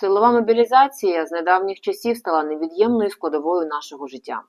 Силова мобілізація з недавніх часів стала невід'ємною складовою нашого життя.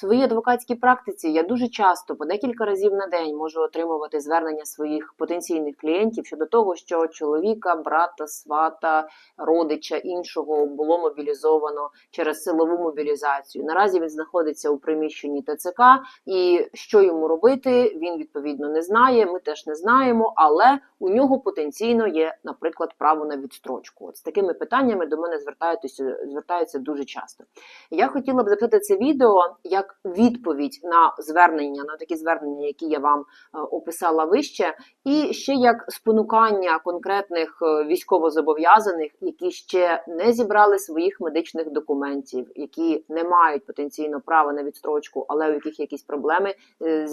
Своїй адвокатській практиці я дуже часто по декілька разів на день можу отримувати звернення своїх потенційних клієнтів щодо того, що чоловіка, брата, свата, родича іншого було мобілізовано через силову мобілізацію. Наразі він знаходиться у приміщенні ТЦК, і що йому робити, він відповідно не знає. Ми теж не знаємо, але у нього потенційно є, наприклад, право на відстрочку. От з такими питаннями до мене звертаються, звертаються дуже часто. Я хотіла б запитати це відео як відповідь на звернення, на такі звернення, які я вам е, описала вище, і ще як спонукання конкретних е, військовозобов'язаних, які ще не зібрали своїх медичних документів, які не мають потенційно права на відстрочку, але у яких якісь проблеми е,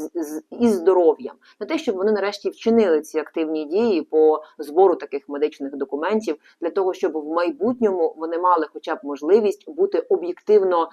із здоров'ям, на те, щоб вони нарешті вчинили ці активні дії по збору таких медичних документів, для того, щоб в майбутньому вони мали хоча б можливість бути об'єктивно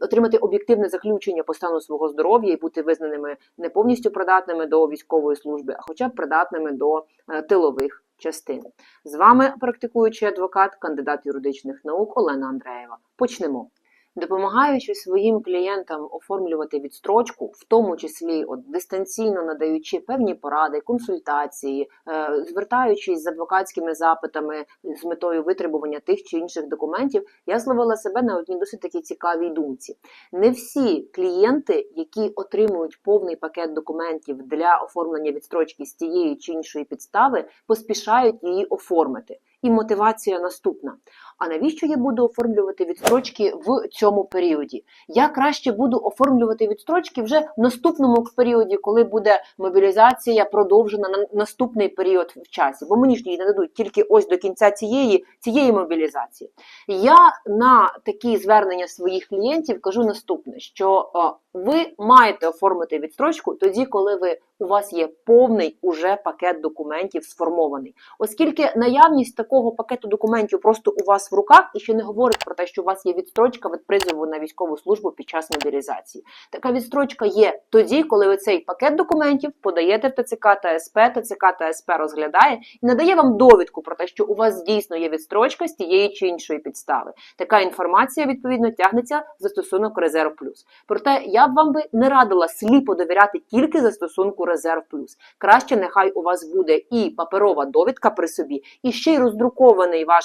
отримати об'єктивне заключення по стану свого здоров'я і бути визнаними не повністю придатними до військової служби, а хоча б придатними до е, тилових частин. З вами практикуючий адвокат, кандидат юридичних наук Олена Андреєва. Почнемо. Допомагаючи своїм клієнтам оформлювати відстрочку, в тому числі от, дистанційно надаючи певні поради, консультації, е, звертаючись з адвокатськими запитами з метою витребування тих чи інших документів, я зловила себе на одній досить такій цікавій думці. Не всі клієнти, які отримують повний пакет документів для оформлення відстрочки з тієї чи іншої підстави, поспішають її оформити. І мотивація наступна. А навіщо я буду оформлювати відстрочки в цьому періоді? Я краще буду оформлювати відстрочки вже в наступному періоді, коли буде мобілізація продовжена на наступний період в часі. Бо мені ж її не дадуть тільки ось до кінця цієї, цієї мобілізації. Я на такі звернення своїх клієнтів кажу наступне: що е, ви маєте оформити відстрочку тоді, коли ви у вас є повний уже пакет документів сформований, оскільки наявність такого пакету документів просто у вас в руках і ще не говорить про те, що у вас є відстрочка від призову на військову службу під час мобілізації. Така відстрочка є тоді, коли ви цей пакет документів подаєте в ТЦК та СП, ТЦК та СП розглядає і надає вам довідку про те, що у вас дійсно є відстрочка з тієї чи іншої підстави. Така інформація відповідно тягнеться в застосунок Резерв Плюс. Проте я б вам би не радила сліпо довіряти тільки застосунку Резерв Плюс. Краще нехай у вас буде і паперова довідка при собі, і ще й роздрукований ваш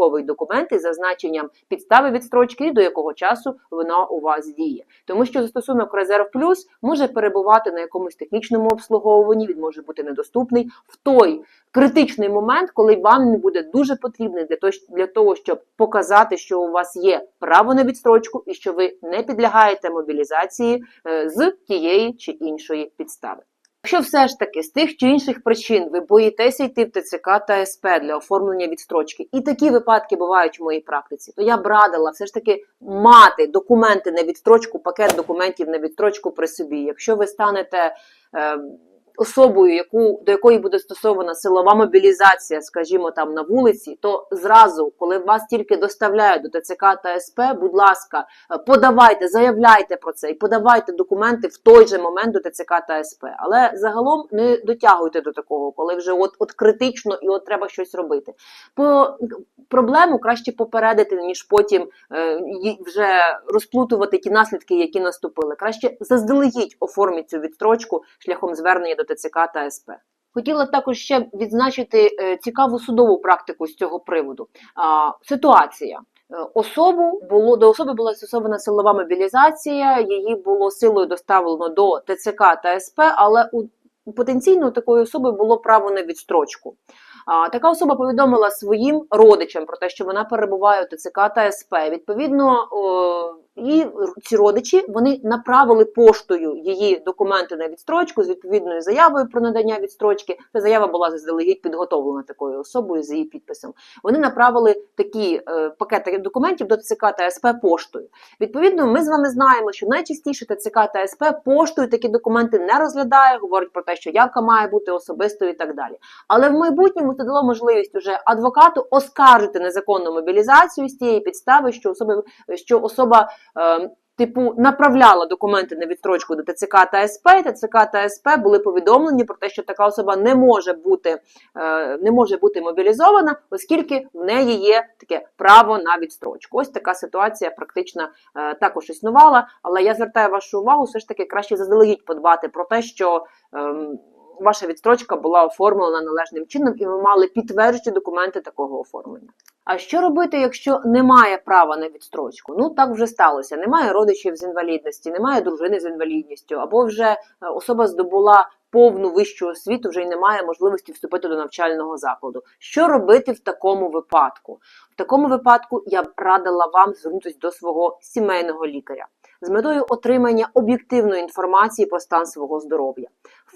військово-обліковий документ із зазначенням підстави відстрочки і до якого часу вона у вас діє. Тому що застосунок Резерв Плюс може перебувати на якомусь технічному обслуговуванні, він може бути недоступний в той критичний момент, коли вам не буде дуже потрібний для того, для того, щоб показати, що у вас є право на відстрочку і що ви не підлягаєте мобілізації е, з тієї чи іншої підстави. Якщо все ж таки з тих чи інших причин ви боїтеся йти в ТЦК та СП для оформлення відстрочки, і такі випадки бувають в моїй практиці, то я б радила все ж таки мати документи на відстрочку, пакет документів на відстрочку при собі. Якщо ви станете е, особою, яку до якої буде стосована силова мобілізація, скажімо, там на вулиці, то зразу, коли вас тільки доставляють до ТЦК та СП, будь ласка, е, подавайте, заявляйте про це і подавайте документи в той же момент до ТЦК та СП. Але загалом не дотягуйте до такого, коли вже от, от критично і от треба щось робити. По проблему краще попередити, ніж потім е, вже розплутувати ті наслідки, які наступили. Краще заздалегідь оформіть цю відстрочку шляхом звернення до ТЦК та СП. Хотіла також ще відзначити е, цікаву судову практику з цього приводу. Ситуація. Е, Особу було до особи була застосована силова мобілізація, її було силою доставлено до ТЦК та СП, але у потенційно такої особи було право на відстрочку. Така особа повідомила своїм родичам про те, що вона перебуває у ТЦК та СП. Відповідно, і ці родичі вони направили поштою її документи на відстрочку з відповідною заявою про надання відстрочки. Та заява була заздалегідь підготовлена такою особою з її підписом. Вони направили такі е, пакети документів до ТЦК та СП поштою. Відповідно, ми з вами знаємо, що найчастіше ТЦК та СП поштою такі документи не розглядає, говорить про те, що явка має бути особистою і так далі. Але в майбутньому це дало можливість уже адвокату оскаржити незаконну мобілізацію з тієї підстави, що особи що особа. Е, типу направляла документи на відстрочку до ТЦК та СП, і ТЦК та СП були повідомлені про те, що така особа не може бути, е, не може бути мобілізована, оскільки в неї є таке право на відстрочку. Ось така ситуація практично е, також існувала. Але я звертаю вашу увагу, все ж таки краще заздалегідь подбати про те, що. Ваша відстрочка була оформлена належним чином, і ви мали підтверджені документи такого оформлення. А що робити, якщо немає права на відстрочку? Ну так вже сталося. Немає родичів з інвалідності, немає дружини з інвалідністю, або вже е, особа здобула повну вищу освіту, вже й немає можливості вступити до навчального закладу. Що робити в такому випадку? В такому випадку я б радила вам звернутися до свого сімейного лікаря з метою отримання об'єктивної інформації про стан свого здоров'я.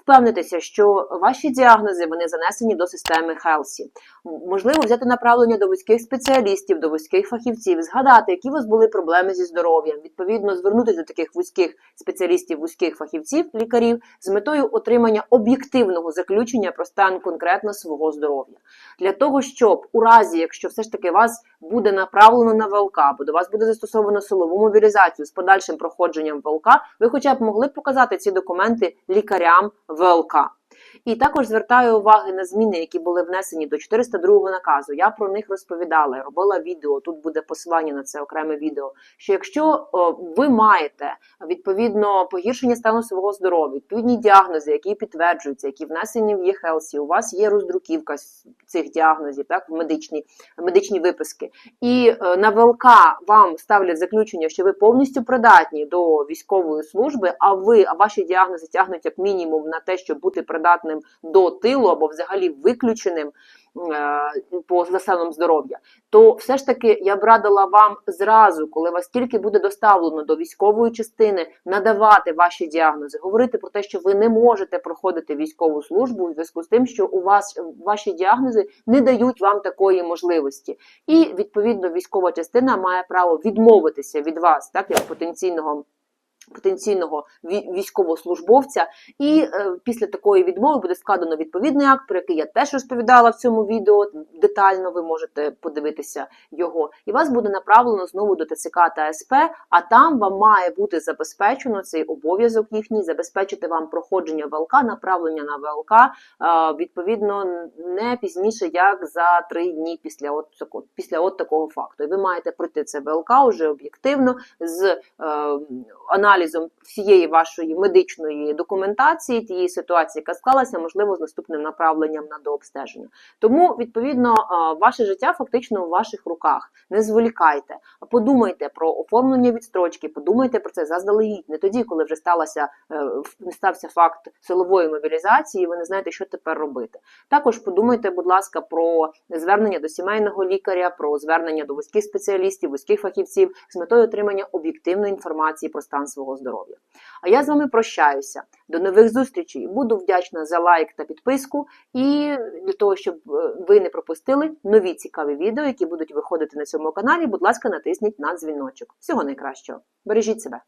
Впевнитися, що ваші діагнози вони занесені до системи Хелсі. Можливо, взяти направлення до вузьких спеціалістів, до вузьких фахівців, згадати, які у вас були проблеми зі здоров'ям. Відповідно, звернутися до таких вузьких спеціалістів, вузьких фахівців, лікарів з метою отримання об'єктивного заключення про стан конкретно свого здоров'я. Для того, щоб у разі, якщо все ж таки вас буде направлено на ВЛК, або до вас буде застосовано силову мобілізацію з подальшим проходженням ВЛК, ви хоча б могли б показати ці документи лікарям ВЛК. І також звертаю уваги на зміни, які були внесені до 402 наказу. Я про них розповідала, робила відео. Тут буде посилання на це окреме відео. Що якщо ви маєте відповідно погіршення стану свого здоров'я, відповідні діагнози, які підтверджуються, які внесені в ЄХЕЛСі, у вас є роздруківка цих діагнозів, так медичні, медичні виписки, і е, на ВЛК вам ставлять заключення, що ви повністю придатні до військової служби, а ви, а ваші діагнози тягнуть як мінімум на те, щоб бути придатним до тилу або взагалі виключеним е, по станом здоров'я, то все ж таки я б радила вам зразу, коли вас тільки буде доставлено до військової частини, надавати ваші діагнози, говорити про те, що ви не можете проходити військову службу у зв'язку з тим, що у вас ваші діагнози не дають вам такої можливості. І відповідно військова частина має право відмовитися від вас, так як потенційного. Потенційного військовослужбовця, і е, після такої відмови буде складено відповідний акт, про який я теж розповідала в цьому відео. Детально ви можете подивитися його, і вас буде направлено знову до ТЦК та СП. А там вам має бути забезпечено цей обов'язок їхній, забезпечити вам проходження ВЛК, направлення на ВЛК е, відповідно не пізніше як за три дні після от після от такого факту. І ви маєте пройти це ВЛК уже об'єктивно з е, аналізом всієї вашої медичної документації, тієї ситуації, яка склалася, можливо, з наступним направленням на дообстеження. Тому, відповідно, е, ваше життя фактично у ваших руках. Не зволікайте, а подумайте про оформлення відстрочки, подумайте про це заздалегідь, не тоді, коли вже сталося е, стався факт силової мобілізації, ви не знаєте, що тепер робити. Також подумайте, будь ласка, про звернення до сімейного лікаря, про звернення до вузьких спеціалістів, вузьких фахівців з метою отримання об'єктивної інформації про стан свого здоров'я. А я з вами прощаюся. До нових зустрічей. Буду вдячна за лайк та підписку. І для того, щоб е, ви не пропустили нові цікаві відео, які будуть виходити на цьому каналі, будь ласка, натисніть на дзвіночок. Всього найкращого. Бережіть себе.